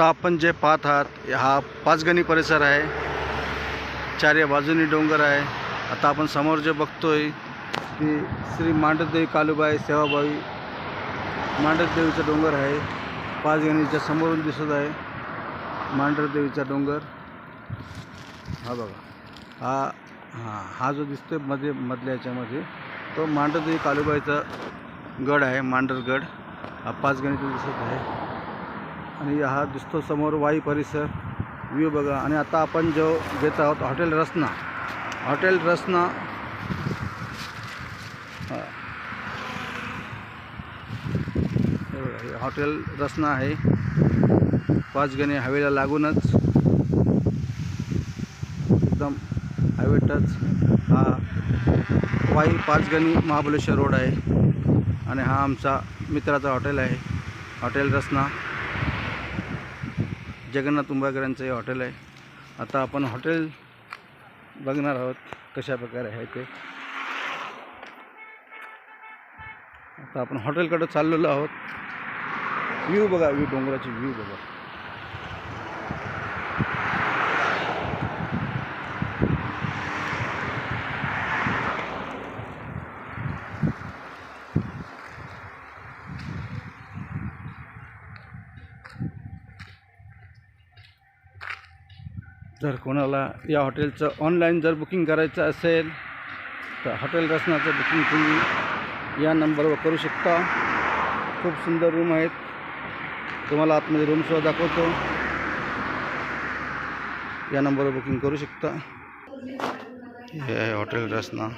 आता आपण जे पाहत आहात हा पाचगणी परिसर आहे. चारे बाजूनी डोंगर आहे. आता आपण समोर जे बघतोय की श्री मांडदेवी कालूबाई सेवाबाई मांडदेवीचा डोंगर आहे. पाचगणीच्या समोरून दिसत आहे मांडरदेवीचा डोंगर. हा बघा. हा हा हा जो आहे मध्ये मधल्या याच्यामध्ये तो मांडरदेवी कालूबाईचा गड आहे मांडरगड. हा पाचगणीतून दिसत आहे. आणि हा दिसतो समोर वाई परिसर व्ह्यू बघा. आणि आता आपण जो घेत आहोत hotel Rasna. Hotel Rasna hotel Rasna आहे. पाचगणी हवेला लागूनच. एकदम हायवे टच हा वाई पाचगणी महाबळेश्वर रोड आहे. आणि हा आमचा मित्राचा हॉटेल आहे हॉटेल रसना. जगन्नाथ उंबाकरांचं हे हॉटेल आहे. आता आपण हॉटेल बघणार आहोत कशा प्रकारे आहे ते. आता आपण हॉटेलकडं चाललेलो आहोत. व्ह्यू बघा व्ह्यू डोंगराची व्ह्यू बघा. जर कोणाला या हॉटेलचं ऑनलाईन जर बुकिंग करायचं असेल तर हॉटेल रसनाचं बुकिंग तुम्ही या नंबरवर करू शकता. खूप सुंदर रूम आहेत. तुम्हाला आतमध्ये रूमसुद्धा दाखवतो. या नंबरवर बुकिंग करू शकता. हे आहे हॉटेल रसना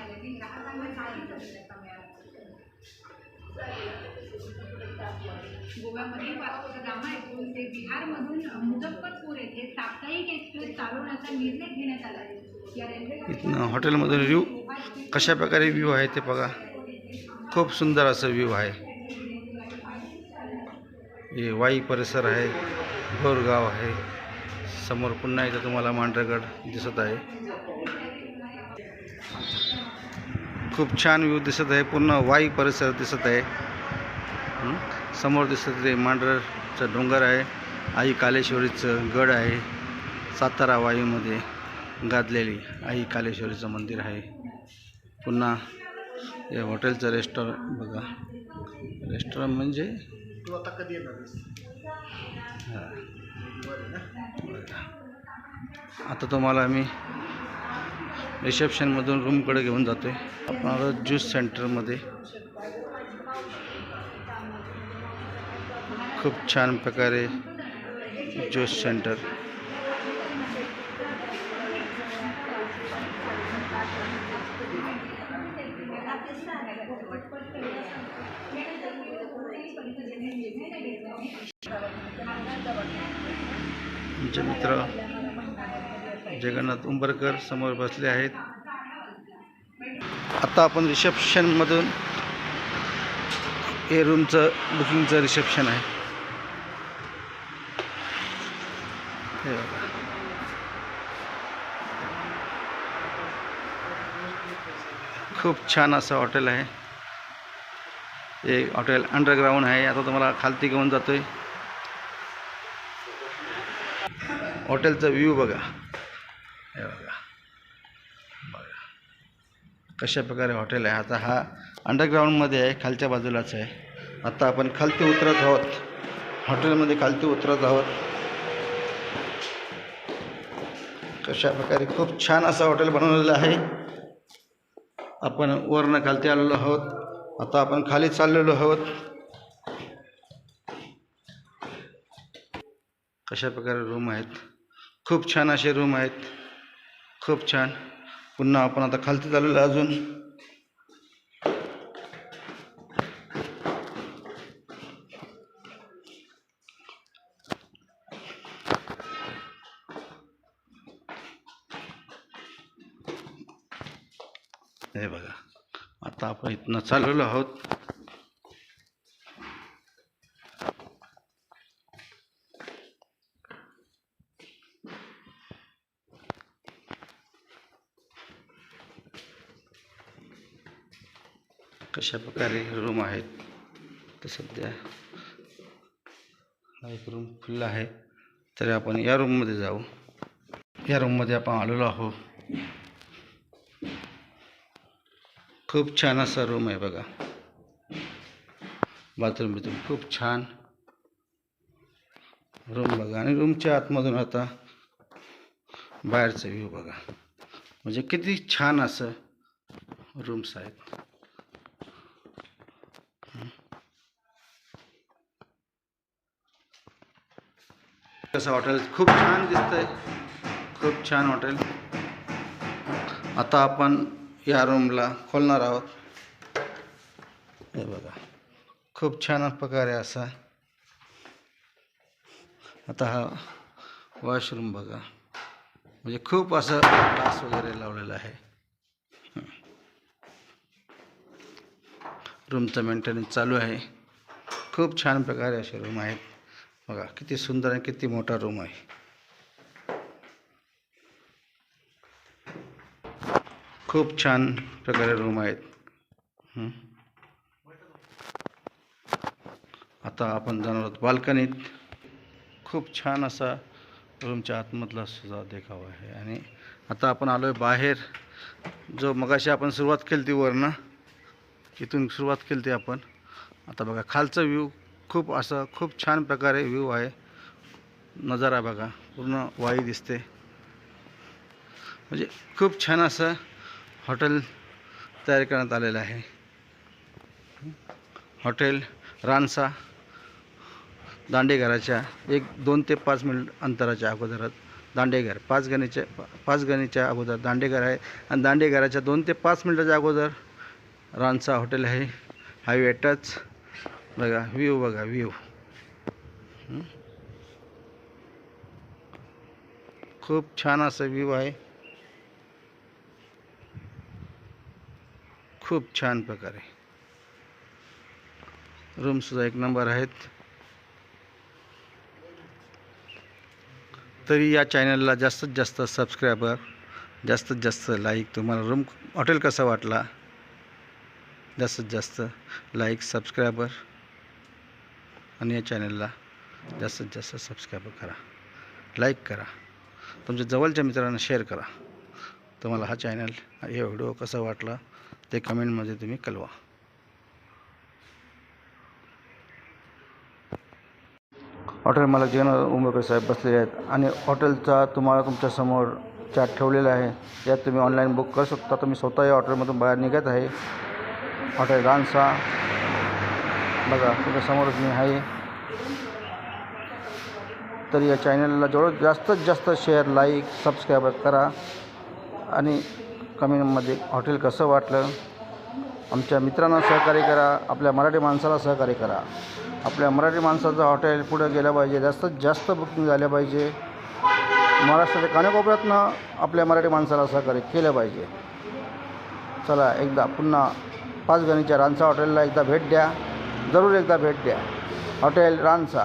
गोव्यामध्ये वास्को द येथून ते बिहारमधून मुझफ्फरपूर येथे साप्ताहिक एक्सप्रेस चालवण्याचा निर्णय घेण्यात आला आहे. या रेल्वे हॉटेलमधून व्ह्यू कशा प्रकारे व्ह्यू आहे ते बघा. खूप सुंदर असं व्ह्यू आहे. हे वाई परिसर आहे बोरगाव आहे. समोर पुन्हा इथं तुम्हाला मांढरगड दिसत आहे. खूप छान व्ह्यू दिसत आहे. पूर्ण वाई परिसर दिसत आहे. समोर दिसत ते मांढरचं डोंगर आहे. आई कालेश्वरीचं गड आहे. सातारा वाईमध्ये गाजलेली आई कालेश्वरीचं मंदिर आहे. पुन्हा हे हॉटेलचं रेस्टॉरंट बघा. रेस्टॉरंट म्हणजे? हां. बघा. आता तुम्हाला मी रिसेप्शनमधून रूमकडे घेऊन जातो आहे आपण ज्यूस सेंटरमध्ये खूप छान प्रकारे ज्यूस सेंटर. आमचे मित्र जगन्नाथ उंबरकर समोर बसले आहेत. आता आपण रिसेप्शनमधून हे रूमचं बुकिंगचं रिसेप्शन आहे. हे. बघा खूप छान असं हॉटेल आहे. हे हॉटेल अंडरग्राऊंड आहे. आता तुम्हाला खालती घेऊन जातोय. हॉटेलचा व्ह्यू बघा. हे बघा. बघा. कशा प्रकारे हॉटेल आहे. आता हा अंडरग्राऊंडमध्ये आहे. खालच्या बाजूलाच आहे. आता आपण खालती उतरत आहोत. हॉटेलमध्ये खालती उतरत आहोत. कशा प्रकारे खूप छान असं हॉटेल बनवलेलं आहे. आपण वरनं खालती आलेलो आहोत. आता आपण खाली चाललेलो आहोत. कशा प्रकारे रूम आहेत? खूप छान असे रूम आहेत. खूप छान. पुन्हा आपण आता खालती चाललेलो अजून. हे बघा. आता आपण इथनं चाललो आहोत. कशा प्रकारे रूम आहेत? तर सध्या हा एक रूम खुल्ला आहे. तरी आपण या रूममध्ये जाऊ. या रूममध्ये आपण आलेलो आहोत. खूप छान असा रूम आहे बघा. बाथरूम बिथरूम खूप छान. रूम बघा. आणि रूमच्या आतमधून आता बाहेरचं व्ह्यू बघा. म्हणजे किती छान असं रूम्स आहेत. कसं हॉटेल खूप छान दिसतंय. खूप छान हॉटेल आता आपण या रूमला खोलणार आहोत. हे बघा खूप छान प्रकारे असा आता हा वॉशरूम बघा. म्हणजे खूप असं ग्लास वगैरे लावलेलं आहे. रूमचं मेंटेनन्स चालू आहे. खूप छान प्रकारे असे रूम आहेत. बघा किती सुंदर आणि किती मोठा रूम आहे. खूप छान प्रकारे रूम आहेत. आता आपण जाणार आहोत बाल्कनीत. खूप छान असा रूमच्या आतमधला सुद्धा देखावा आहे. आणि आता आपण आलो आहे बाहेर. जो मगाशी आपण सुरुवात केली ती वरनं इथून सुरुवात केली ती आपण. आता बघा खालचा व्ह्यू खूप असं खूप छान प्रकारे व्ह्यू आहे. नजारा बघा पूर्ण वाई दिसते. म्हणजे खूप छान असं हॉटेल तयार करण्यात आलेलं आहे. हॉटेल रानसा दांडेघराच्या एक दोन ते पाच मिनिट अंतराच्या अगोदरात दांडेघर. पाच गणीच्या पाच गणीच्या अगोदर दांडेघर आहे आणि दांडेघराच्या दोन ते पाच मिनिटाच्या अगोदर रानसा हॉटेल आहे. Highway touch. बघा व्ह्यू बघा व्ह्यू. खूप छान असं व्ह्यू आहे. खूप छान प्रकारे. रूमसुद्धा एक नंबर आहेत. तरी या चॅनलला जास्तीत जास्त सबस्क्रायबर जास्तीत जास्त लाईक तुम्हाला रूम हॉटेल कसा वाटला? जास्तीत जास्त लाईक सबस्क्रायबर आणि या चॅनलला जास्तीत जास्त सबस्क्रायबर करा. लाईक करा. तुमच्या जवळच्या मित्रांना शेअर करा. तुम्हाला हा चॅनल हे व्हिडिओ कसा वाटला? ते कमेंटमध्ये तुम्ही कळवा. हॉटेल मालक जेवण उंबरकर साहेब बसलेले आहेत. आणि हॉटेलचा तुम्हाला तुमच्यासमोर चार्ट ठेवलेला आहे. यात तुम्ही ऑनलाईन बुक करू शकता. तुम्ही स्वतः या हॉटेलमधून बाहेर निघत आहे. हॉटेल रानसा. बघा तुमच्यासमोरच मी आहे. तर या चॅनलला जेवढं जास्तीत जास्त शेअर लाईक सबस्क्राईब करा. आणि कमेंटमध्ये हॉटेल कसं वाटलं? आमच्या मित्रांना सहकार्य करा आपल्या मराठी माणसाला सहकार्य करा. आपल्या मराठी माणसाचं हॉटेल पुढं गेलं पाहिजे जास्तीत जास्त बुकिंग झाल्या पाहिजे. महाराष्ट्राच्या कानाकोपऱ्यातनं आपल्या मराठी माणसाला सहकार्य केलं पाहिजे. चला एकदा पुन्हा पाच गणीच्या रानसा हॉटेलला एकदा भेट द्या. जरूर एकदा भेट द्या. हॉटेल रानसा.